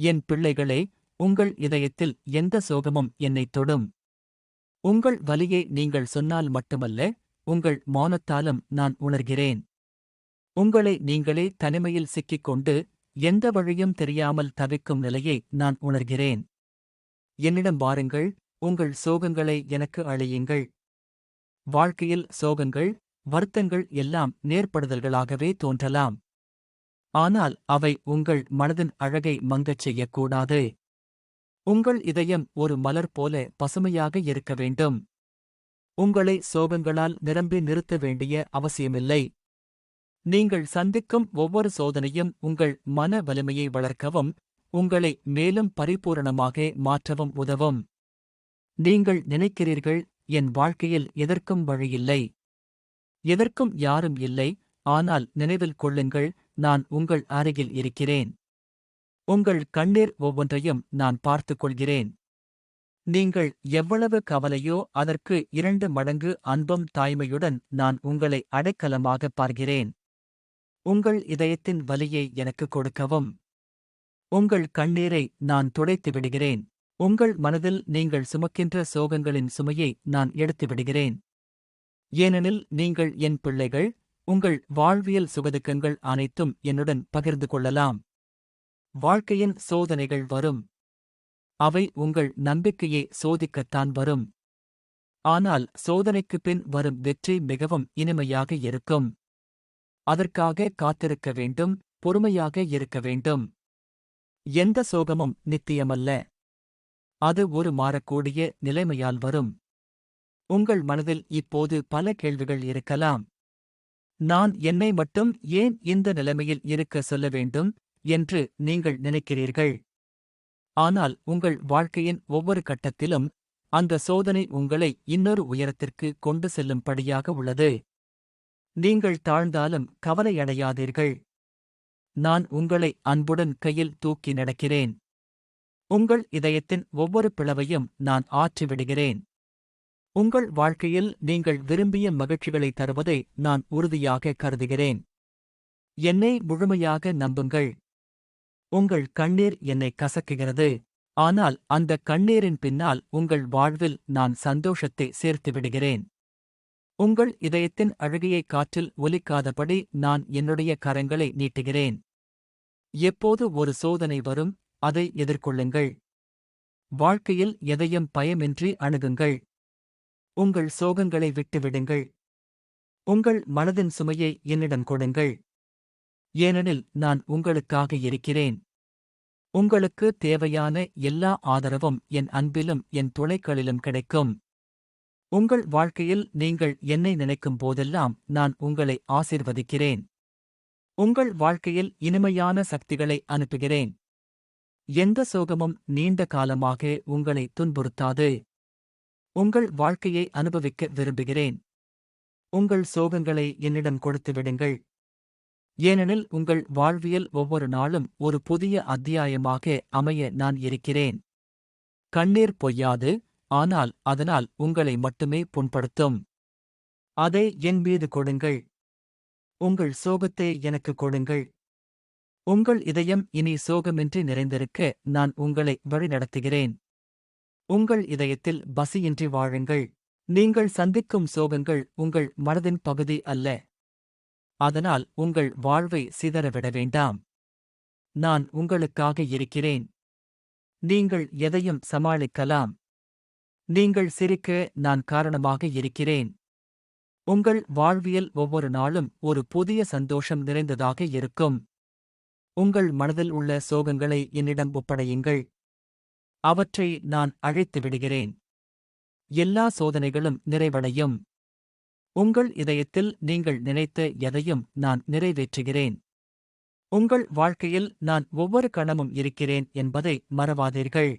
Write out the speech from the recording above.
என் பிள்ளைகளே உங்கள் இதயத்தில் எந்த சோகமும் என்னைத் தொடும். உங்கள் வலியை நீங்கள் சொன்னால் மட்டுமல்ல உங்கள் மௌனத்தாலும் நான் உணர்கிறேன். உங்களை நீங்களே தனிமையில் சிக்கிக்கொண்டு எந்த வழியும் தெரியாமல் தவிக்கும் நிலையை நான் உணர்கிறேன். என்னிடம் வாருங்கள் உங்கள் சோகங்களை எனக்கு அழியுங்கள். வாழ்க்கையில் சோகங்கள் வருத்தங்கள் எல்லாம் நேர்படுதல்களாகவே தோன்றலாம். ஆனால் அவை உங்கள் மனதின் அழகை மங்கச் செய்யக்கூடாது. உங்கள் இதயம் ஒரு மலர் போல பசுமையாக இருக்க வேண்டும். உங்களை சோகங்களால் நிரம்பி நிறுத்த வேண்டிய அவசியமில்லை. நீங்கள் சந்திக்கும் ஒவ்வொரு சோதனையும் உங்கள் மன வலிமையை வளர்க்கவும் உங்களை மேலும் பரிபூரணமாக மாற்றவும் உதவும். நீங்கள் நினைக்கிறீர்கள் என் வாழ்க்கையில் எதற்கும் வழியில்லை. எதற்கும் யாரும் இல்லை. ஆனால் நினைவில் கொள்ளுங்கள் நான் உங்கள் அருகில் இருக்கிறேன். உங்கள் கண்ணீர் ஒவ்வொன்றையும் நான் பார்த்துக் கொள்கிறேன் நீங்கள் எவ்வளவு கவலையோ அதற்கு இரண்டு மடங்கு அன்பும் தாய்மையுடன் நான் உங்களை அடைக்கலமாக பார்க்கிறேன். உங்கள் இதயத்தின் வலியை எனக்கு கொடுக்கவும். உங்கள் கண்ணீரை நான் துடைத்து விடுகிறேன். உங்கள் மனதில் நீங்கள் சுமக்கின்ற சோகங்களின் சுமையை நான் எடுத்து விடுகிறேன். ஏனெனில் நீங்கள் என் பிள்ளைகள் உங்கள் வாழ்வியல் சுகதுக்கங்கள் அனைத்தும் என்னுடன் பகிர்ந்து கொள்ளலாம். வாழ்க்கையின் சோதனைகள் வரும். அவை உங்கள் நம்பிக்கையை சோதிக்கத்தான் வரும். ஆனால் சோதனைக்குப் பின் வரும் வெற்றி மிகவும் இனிமையாக இருக்கும். அதற்காக காத்திருக்க வேண்டும் பொறுமையாக இருக்க வேண்டும். எந்த சோகமும் நித்தியமல்ல. அது ஒரு மாறக்கூடிய நிலைமையால் வரும். உங்கள் மனதில் இப்போது பல கேள்விகள் இருக்கலாம். நான் என்னை மட்டும் ஏன் இந்த நிலைமையில் இருக்க சொல்ல வேண்டும் என்று நீங்கள் நினைக்கிறீர்கள்? ஆனால் உங்கள் வாழ்க்கையின் ஒவ்வொரு கட்டத்திலும் அந்த சோதனை உங்களை இன்னொரு உயரத்திற்கு கொண்டு செல்லும்படியாக உள்ளது. நீங்கள் தாழ்ந்தாலும் கவலையடையாதீர்கள் நான் உங்களை அன்புடன் கையில் தூக்கி நடக்கிறேன். உங்கள் இதயத்தின் ஒவ்வொரு பிளவையும் நான் ஆற்றிவிடுகிறேன். உங்கள் வாழ்க்கையில் நீங்கள் விரும்பிய மகிழ்ச்சிகளை தருவதை நான் உறுதியாக கருதுகிறேன். என்னை முழுமையாக நம்புங்கள். உங்கள் கண்ணீர் என்னை கசக்குகிறது. ஆனால் அந்த கண்ணீரின் பின்னால் உங்கள் வாழ்வில் நான் சந்தோஷத்தை சேர்த்து விடுகிறேன். உங்கள் இதயத்தின் அழுகையை காற்றில் ஒலிக்காதபடி நான் என்னுடைய கரங்களை நீட்டுகிறேன். எப்போது ஒரு சோதனை வரும் அதை எதிர்கொள்ளுங்கள். வாழ்க்கையில் எதையும் பயமின்றி அணுகுங்கள். உங்கள் சோகங்களை விட்டுவிடுங்கள். உங்கள் மனதின் சுமையை என்னிடம் கொடுங்கள். ஏனெனில் நான் உங்களுக்காக இருக்கிறேன். உங்களுக்கு தேவையான எல்லா ஆதரவும் என் அன்பிலும் என் துளைகளிலும் கிடைக்கும். உங்கள் வாழ்க்கையில் நீங்கள் என்னை நினைக்கும் போதெல்லாம் நான் உங்களை ஆசிர்வதிக்கிறேன். உங்கள் வாழ்க்கையில் இனிமையான சக்திகளை அனுப்புகிறேன். எந்த சோகமும் நீண்ட காலமாக உங்களை துன்புறுத்தாது. உங்கள் வாழ்க்கையை அனுபவிக்க விரும்புகிறேன். உங்கள் சோகங்களை என்னிடம் கொடுத்து விடுங்கள். ஏனெனில் உங்கள் வாழ்வியல் ஒவ்வொரு நாளும் ஒரு புதிய அத்தியாயமாக அமைய நான் இருக்கிறேன். கண்ணீர் பொய்யாது ஆனால் அதனால் உங்களை மட்டுமே புண்படுத்தும். அதை என் மீது கொடுங்கள். உங்கள் சோகத்தை எனக்கு கொடுங்கள். உங்கள் இதயம் இனி சோகமின்றி நிறைந்திருக்க நான் உங்களை வழிநடத்துகிறேன். உங்கள் இதயத்தில் பசியின்றி வாழுங்கள். நீங்கள் சந்திக்கும் சோகங்கள் உங்கள் மனதின் பகுதி அல்ல. அதனால் உங்கள் வாழ்வை சிதறவிட வேண்டாம். நான் உங்களுக்காக இருக்கிறேன். நீங்கள் எதையும் சமாளிக்கலாம். நீங்கள் சிரிக்க நான் காரணமாக இருக்கிறேன். உங்கள் வாழ்வியல் ஒவ்வொரு நாளும் ஒரு புதிய சந்தோஷம் நிறைந்ததாக இருக்கும். உங்கள் மனதில் உள்ள சோகங்களை என்னிடம் ஒப்படையுங்கள். அவற்றை நான் அழைத்து விடுகிறேன். எல்லா சோதனைகளும் நிறைவடையும். உங்கள் இதயத்தில் நீங்கள் நினைத்த எதையும் நான் நிறைவேற்றுகிறேன். உங்கள் வாழ்க்கையில் நான் ஒவ்வொரு கணமும் இருக்கிறேன் என்பதை மறவாதீர்கள்.